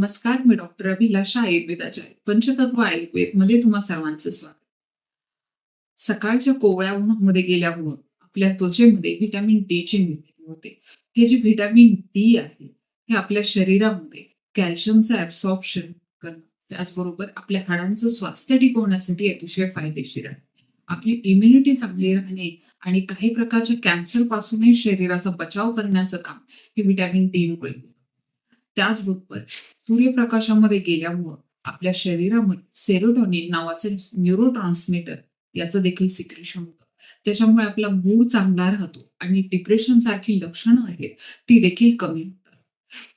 नमस्कार मी डॉक्टर अभिलाषा आयुर्वेदाचार्य पंचतत्व आयुर्वेदमध्ये तुम्हा सर्वांचं स्वागत. सकाळच्या कोवळ्या उन्हामध्ये गेल्यामुळं आपल्या त्वचेमध्ये व्हिटॅमिन डी ची निर्मिती होते. हे जे व्हिटॅमिन डी आहे हे आपल्या शरीरामध्ये कॅल्शियमचं ऍब्सॉर्प्शन करणं त्याचबरोबर आपल्या हाडांचं स्वास्थ्य टिकवण्यासाठी अतिशय फायदेशीर आहे. आपली इम्युनिटी चांगली राहणे आणि काही प्रकारच्या कॅन्सर पासूनही शरीराचा बचाव करण्याचं काम हे व्हिटॅमिन डी मुळे त्याचबरोबर सूर्यप्रकाशामध्ये गेल्यामुळं आपल्या शरीरामध्ये सेरोटोनिन नावाचे न्यूरो ट्रान्समिटर याचं देखील सिक्रेशन होतं. त्याच्यामुळे आपला मूड चांगला राहतो आणि डिप्रेशन सारखी लक्षणं आहेत ती देखील कमी होतात.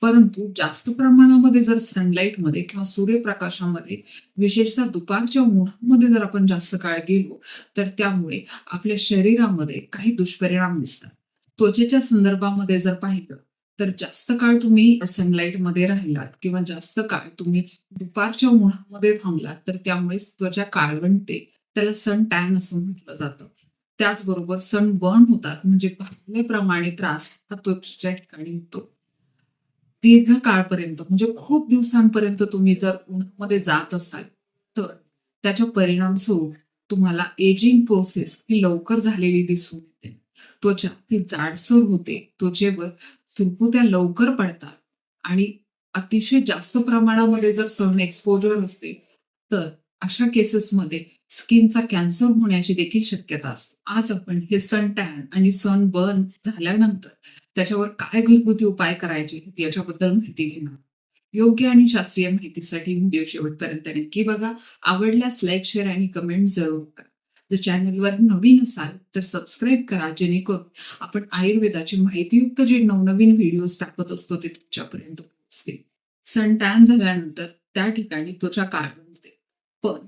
परंतु जास्त प्रमाणामध्ये जर सनलाईटमध्ये किंवा सूर्यप्रकाशामध्ये विशेषतः दुपारच्या उन्हामध्ये जर आपण जास्त काळ गेलो तर त्यामुळे आपल्या शरीरामध्ये काही दुष्परिणाम दिसतात. त्वचेच्या संदर्भामध्ये जर पाहिलं तर जास्त काळ तुम्ही सनलाईटमध्ये राहिलात किंवा जास्त काळ तुम्ही दुपारच्या उन्हामध्ये थांबलात तर त्यामुळे त्वचा काळवंटे त्याला सन टॅन असं म्हटलं जातं. त्याचबरोबर सन बर्न होतात म्हणजे भाजल्याप्रमाणे त्रास हा त्वचेच्या ठिकाणी होतो. दीर्घकाळपर्यंत म्हणजे खूप दिवसांपर्यंत तुम्ही जर उन्हामध्ये जात असाल तर त्याच्या परिणाम स्वरूप तुम्हाला एजिंग प्रोसेस ही लवकर झालेली दिसून त्वचा ही जाडसर होते. त्वचेवर सुरकुत्या लवकर पडतात. आणि अतिशय जास्त प्रमाणामध्ये जर सन एक्सपोजर असते तर अशा केसेसमध्ये स्किनचा कॅन्सर होण्याची देखील शक्यता असते. आज आपण हे सन टॅन आणि सन बर्न झाल्यानंतर त्याच्यावर काय घरगुती उपाय करायचे याच्याबद्दल माहिती घेणार. योग्य आणि शास्त्रीय माहितीसाठी व्हिडिओ शेवटपर्यंत नक्की बघा. आवडल्यास लाईक शेअर आणि कमेंट जरूर करा. जर चॅनलवर नवीन असाल तर सबस्क्राईब करा जेणेकरून आपण आयुर्वेदाची माहितीयुक्त जे नवनवीन व्हिडिओज टाकत असतो ते तुमच्यापर्यंत पोहोचतील. सन टॅन झाल्यानंतर त्या ठिकाणी त्वचा काळवण होते. पण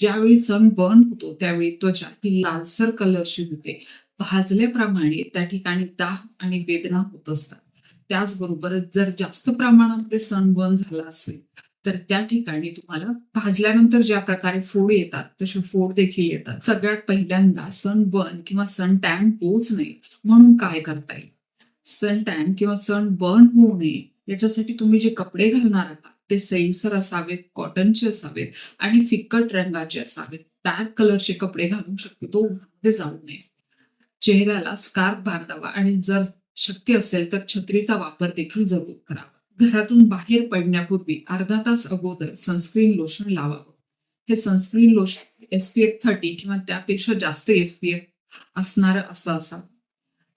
ज्यावेळी सन बर्न होतो त्यावेळी त्वचा ही लालसर कलरची होते. भाजल्याप्रमाणे त्या ठिकाणी दाह आणि वेदना होत असतात. त्याचबरोबर जर जास्त प्रमाणामध्ये सन बर्न झाला असेल तर त्या ठिकाणी तुम्हाला भाजल्यानंतर ज्या प्रकारे फोड येतात तसे फोड देखील येतात. सगळ्यात पहिल्यांदा सन बर्न किंवा सन टॅन होऊच नये म्हणून काय करता येईल? सन टॅन किंवा सन बर्न होऊ नये. याच्यासाठी तुम्ही जे कपडे घालणार आहात ते सैलसर असावेत कॉटनचे असावेत आणि फिकट रंगाचे असावेत. डार्क कलरचे कपडे घालून शक्यतो उन्हामध्ये जाऊ नये. चेहऱ्याला स्कार्फ बांधावा आणि जर शक्य असेल तर छत्रीचा वापर देखील जरूर करावा. घरातून बाहेर पडण्यापूर्वी अर्धा तास अगोदर सनस्क्रीन लोशन लावावं. हे सनस्क्रीन लोशन एसपीएफ थर्टी किंवा त्यापेक्षा जास्त एसपीएफ असणारं असं असावं.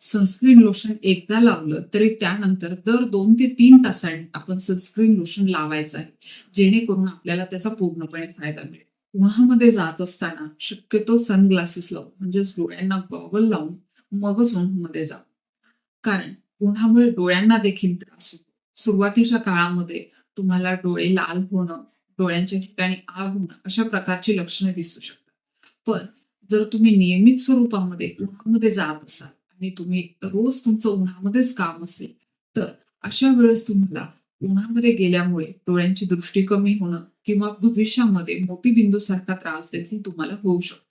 सनस्क्रीन लोशन एकदा लावलं तरी त्यानंतर दर दोन ते तीन तासांनी आपण सनस्क्रीन लोशन लावायचं आहे जेणेकरून आपल्याला त्याचा पूर्णपणे फायदा मिळेल. उन्हामध्ये जात असताना शक्यतो सनग्लासेस लावून म्हणजेच डोळ्यांना गॉगल लावून मगच उन्हामध्ये जा कारण उन्हामुळे डोळ्यांना देखील त्रास होतो. सुरुवातीच्या काळामध्ये तुम्हाला डोळे लाल होणं डोळ्यांच्या ठिकाणी आग होणं अशा प्रकारची लक्षणे दिसू शकतात. पण जर तुम्ही नियमित स्वरूपामध्ये उन्हामध्ये जात असाल आणि तुम्ही रोज तुमचं उन्हामध्येच काम असेल तर अशा वेळेस तुम्हाला उन्हामध्ये गेल्यामुळे डोळ्यांची दृष्टी कमी होणं किंवा भविष्यामध्ये मोतीबिंदू सारखा त्रास देखील तुम्हाला होऊ शकतो.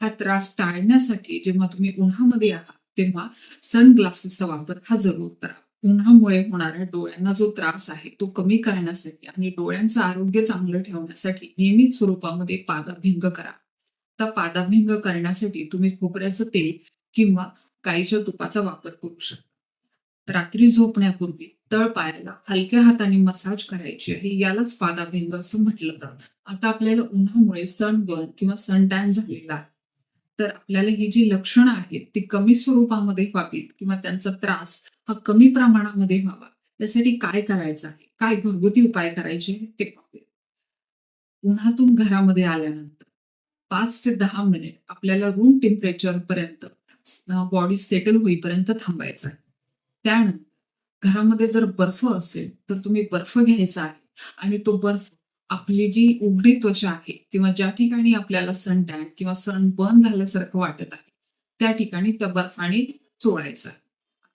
हा त्रास टाळण्यासाठी जेव्हा तुम्ही उन्हामध्ये आहात तेव्हा सनग्लासेसचा वापर हा जरूर करा. उन्हामुळे होणाऱ्या डोळ्यांना जो त्रास आहे तो कमी करण्यासाठी आणि डोळ्यांचं आरोग्य चांगलं ठेवण्यासाठी नियमित स्वरूपामध्ये पादाभिंग करा. आता पादाभिंग करण्यासाठी तुम्ही खोबऱ्याचं तेल किंवा गाईच्या तुपाचा वापर करू शकता. रात्री झोपण्यापूर्वी तळ पायाला हलक्या हाताने मसाज करायची आहे यालाच पादाभिंग असं म्हटलं जातं. आता आपल्याला उन्हामुळे सन बर्न किंवा सन टॅन झालेला आहे. तर आपल्याला ही जी लक्षणं आहेत ती कमी स्वरूपामध्ये व्हावीत किंवा त्यांचा त्रास हा कमी प्रमाणामध्ये व्हावा. त्यासाठी काय करायचं आहे? काय घरगुती उपाय करायचे ते पाहूया. उन्हातून घरामध्ये आल्यानंतर पाच ते दहा मिनिट आपल्याला रूम टेम्परेचर पर्यंत बॉडी सेटल होईपर्यंत थांबायचं आहे. त्यानंतर घरामध्ये जर बर्फ असेल तर तुम्ही बर्फ घ्यायचा आहे. आणि तो बर्फ आपली जी उघडी त्वचा आहे किंवा ज्या ठिकाणी आपल्याला सन टॅन किंवा सन बर्न झाल्यासारखं वाटत आहे त्या ठिकाणी त्या बर्फाने चोळायचं आहे.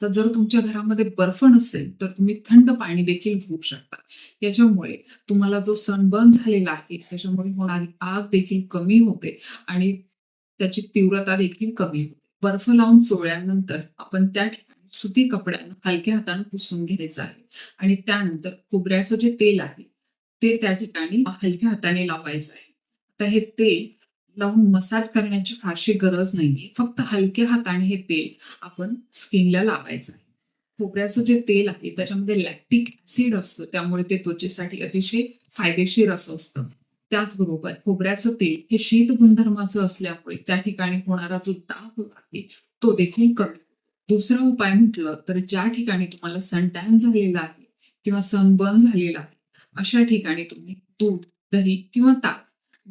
तर जर तुमच्या घरामध्ये बर्फ नसेल तर तुम्ही थंड पाणी देखील घेऊ शकता. याच्यामुळे तुम्हाला जो सनबर्न झालेला आहे त्याच्यामुळे होणारी आग देखील कमी होते आणि त्याची तीव्रता देखील कमी होते. बर्फ लावून चोळल्यानंतर आपण त्या ठिकाणी सुती कपड्यानं हलक्या हाताने पुसून घ्यायचं आहे. आणि त्यानंतर खोबऱ्याचं जे तेल आहे ते त्या ठिकाणी हलक्या हाताने लावायचं आहे. आता हे तेल लावून मसाज करण्याची फारशी गरज नाहीये. फक्त हलक्या हाताने हे तेल आपण स्किनला लावायचं आहे. खोबऱ्याचं जे तेल आहे त्याच्यामध्ये लॅक्टिक ऍसिड असतं त्यामुळे ते त्वचेसाठी अतिशय फायदेशीर असं असतं. त्याचबरोबर खोबऱ्याचं तेल हे शीत गुणधर्माचं असल्यामुळे त्या ठिकाणी होणारा जो दाग आहे तो देखील कमी दुसरा उपाय म्हटलं तर ज्या ठिकाणी तुम्हाला सनटॅन झालेला आहे किंवा सनबर्न झालेला आहे अशा ठिकाणी तुम्ही दूध, दही किंवा ताक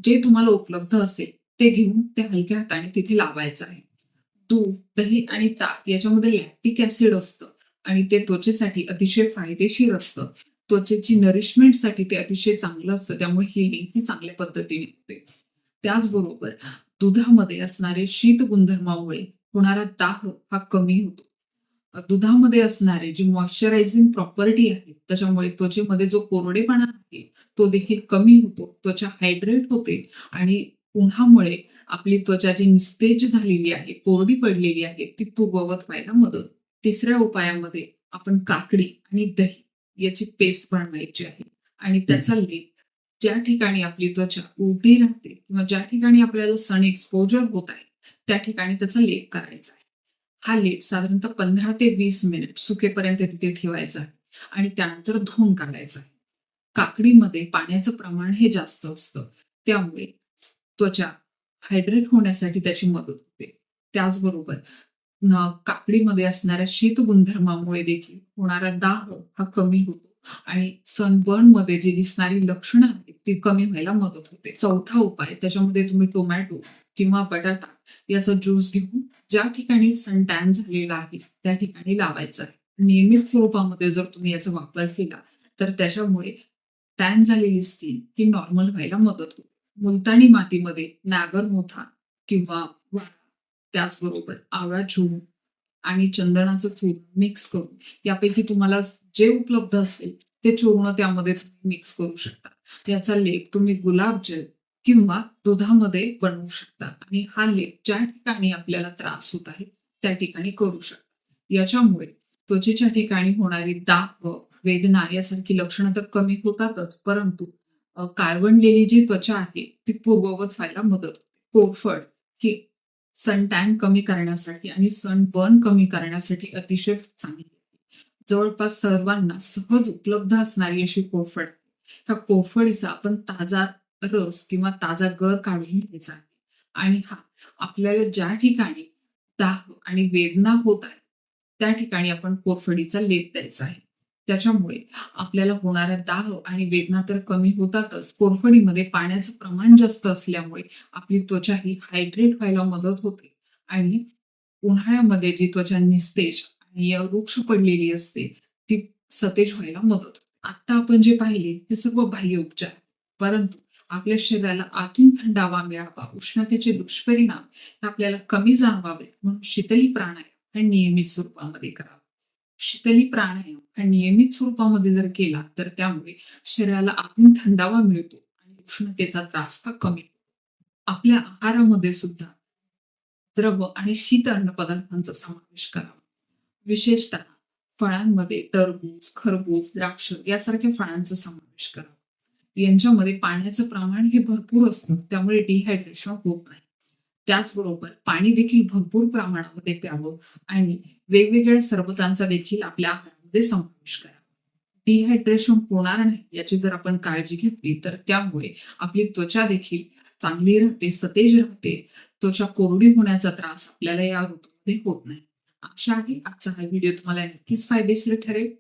जे तुम्हाला उपलब्ध असेल ते घेऊन ते हलक्या हाताने तिथे लावायचं आहे. दूध, दही आणि ताक याच्यामध्ये लॅक्टिक ऍसिड असतं आणि ते त्वचेसाठी अतिशय फायदेशीर असतं. त्वचेची नरिशमेंटसाठी ते अतिशय चांगलं असतं. त्यामुळे हिलिंग ही चांगल्या पद्धतीने होते. त्याचबरोबर दुधामध्ये असणारे शीत गुणधर्मामुळे होणारा दाह हा कमी होतो. दुधामध्ये असणारे जी मॉइश्चरायझिंग प्रॉपर्टी आहे त्याच्यामुळे त्वचेमध्ये जो कोरडेपणा आहे तो देखील कमी होतो. त्वचा हायड्रेट होते आणि उन्हामुळे आपली त्वचा जी निस्तेज झालेली आहे, कोरडी पडलेली आहे ती पूर्ववत व्हायला मदत. तिसऱ्या उपायामध्ये आपण काकडी आणि दही याची पेस्ट बनवायची आहे आणि त्याचा लेप ज्या ठिकाणी आपली त्वचा उघडी राहते किंवा ज्या ठिकाणी आपल्याला सन एक्सपोजर होत आहे त्या ठिकाणी त्याचा लेप करायचा आहे. हा लेप साधारणतः 15 ते 20 मिनिट सुकेपर्यंत तिथे ठेवायचा आहे आणि त्यानंतर धुवून काढायचा आहे. काकडीमध्ये पाण्याचं प्रमाण हे जास्त असतं. त्यामुळे त्वचा हायड्रेट होण्यासाठी त्याची मदत होते. त्याचबरोबर काकडीमध्ये असणाऱ्या शीत गुणधर्मामुळे देखील होणारा दाह हा कमी होतो आणि सनबर्नमध्ये जी दिसणारी लक्षणं आहेत ती कमी व्हायला मदत होते. चौथा उपाय त्याच्यामध्ये तुम्ही टोमॅटो किंवा बटाटा याचा ज्यूस घेऊन ज्या ठिकाणी सनटॅन झालेला आहे त्या ठिकाणी लावायचा आहे. नियमित स्वरूपामध्ये जर तुम्ही याचा वापर केला तर त्याच्यामुळे टॅन झालेली स्किन ही नॉर्मल व्हायला मदत होते. मुलतानी मातीमध्ये नागरमोथा किंवा त्याचबरोबर आवळा चूर्ण आणि चंदनाचं चूर्ण मिक्स करून यापैकी तुम्हाला जे उपलब्ध असेल ते चूर्ण त्यामध्ये तुम्ही मिक्स करू शकता. याचा लेप तुम्ही गुलाब जल किंवा दुधामध्ये बनवू शकता आणि हा लेप ज्या ठिकाणी आपल्याला त्रास होत आहे त्या ठिकाणी करू शकता. याच्यामुळे त्वचेच्या ठिकाणी होणारी दाह, वेदना यासारखी लक्षणं तर कमी होतातच परंतु काळवणलेली काळवंडलेली जी त्वचा आहे ती पूर्ववत व्हायला मदत होते. कोरफड ही सनटॅन कमी करण्यासाठी आणि सनबर्न कमी करण्यासाठी अतिशय चांगली आहे. जवळपास सर्वांना सहज उपलब्ध असणारी अशी कोरफड ह्या कोरफडीचा आपण ताजा रस किंवा ताजा गर काढून घ्यायचा आहे आणि हा आपल्याला ज्या ठिकाणी दाह आणि वेदना होत आहे त्या ठिकाणी आपण कोरफडीचा लेप द्यायचा आहे. त्याच्यामुळे आपल्याला होणाऱ्या दाह आणि वेदना तर कमी होतातच. कोरफडीमध्ये पाण्याचं प्रमाण जास्त असल्यामुळे आपली त्वचा ही हायड्रेट व्हायला मदत होते आणि उन्हाळ्यामध्ये जी त्वचा निस्तेज आणि रुक्ष पडलेली असते ती सतेज व्हायला मदत होते. आता आपण जे पाहिले हे सर्व बाह्य उपचार परंतु आपल्या शरीराला आतून थंडावा मिळावा, उष्णतेचे दुष्परिणाम हे आपल्याला कमी जाणवावे म्हणून शीतली प्राणायाम आणि नियमित स्वरूपामध्ये करावा. शीतली प्राणायाम हा नियमित स्वरूपामध्ये जर केला तर त्यामुळे शरीराला आतून थंडावा मिळतो आणि उष्णतेचा त्रास हा कमी आपल्या आहारामध्ये सुद्धा द्रव आणि शीत अन्न पदार्थांचा समावेश करावा. विशेषतः फळांमध्ये टरबूज, खरबूज, द्राक्ष यासारख्या फळांचा समावेश करावा. यांच्यामध्ये पाण्याचं प्रमाण हे भरपूर असतं त्यामुळे डिहायड्रेशन होत नाही. त्याचबरोबर पाणी देखील भरपूर प्रमाणामध्ये प्यावं आणि वेगवेगळ्या सरबतांचा देखील आपल्या आहारामध्ये समावेश करावा. डिहायड्रेशन होणार नाही याची जर आपण काळजी घेतली तर त्यामुळे आपली त्वचा देखील चांगली राहते, सतेज राहते. त्वचा कोरडी होण्याचा त्रास आपल्याला या ऋतूमध्ये होत नाही. आशा आहे आजचा हा व्हिडिओ तुम्हाला नक्कीच फायदेशीर ठरेल.